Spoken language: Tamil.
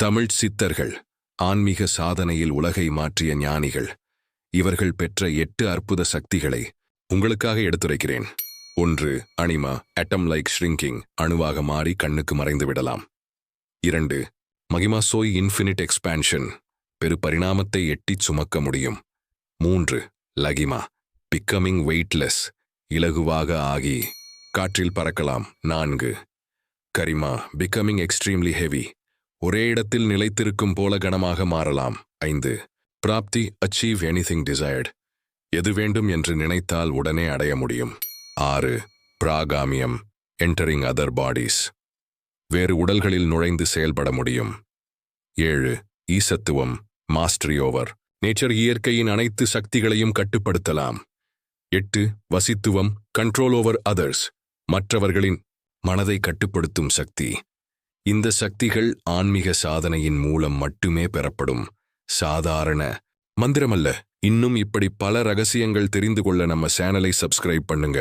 தமிழ் சித்தர்கள் ஆன்மீக சாதனையில் உலகை மாற்றிய ஞானிகள். இவர்கள் பெற்ற எட்டு அற்புத சக்திகளை உங்களுக்காக எடுத்துரைக்கிறேன். ஒன்று அனிமா அட்டம் லைக் ஷ்ரிங்கிங் அணுவாக மாறி கண்ணுக்கு மறைந்து விடலாம். இரண்டு மகிமா சோய் இன்ஃபினிட் எக்ஸ்பான்ஷன் பெரு பரிணாமத்தை எட்டிச் சுமக்க முடியும். மூன்று லகிமா பிக்கமிங் வெயிட்லெஸ் இலகுவாக ஆகி காற்றில் பறக்கலாம். நான்கு கரிமா பிகமிங் எக்ஸ்ட்ரீம்லி ஹெவி ஒரே இடத்தில் நிலைத்திருக்கும் போல கனமாக மாறலாம். ஐந்து. பிராப்தி அச்சீவ் எனிதிங் டிசைர்டு. எது வேண்டும் என்று நினைத்தால் உடனே அடைய முடியும். ஆறு. பிராகாமியம். Entering other bodies. வேறு உடல்களில் நுழைந்து செயல்பட முடியும். ஏழு. ஈசத்துவம். Mastery over. நேச்சர் இயற்கையின் அனைத்து சக்திகளையும் கட்டுப்படுத்தலாம். எட்டு. வசித்துவம். Control over others. மற்றவர்களின் மனதை கட்டுப்படுத்தும் சக்தி. இந்த சக்திகள் ஆன்மீக சாதனையின் மூலம் மட்டுமே பெறப்படும். சாதாரண மந்திரமல்ல. இன்னும் இப்படி பல ரகசியங்கள் தெரிந்து கொள்ள நம்ம சேனலை சப்ஸ்கிரைப் பண்ணுங்க.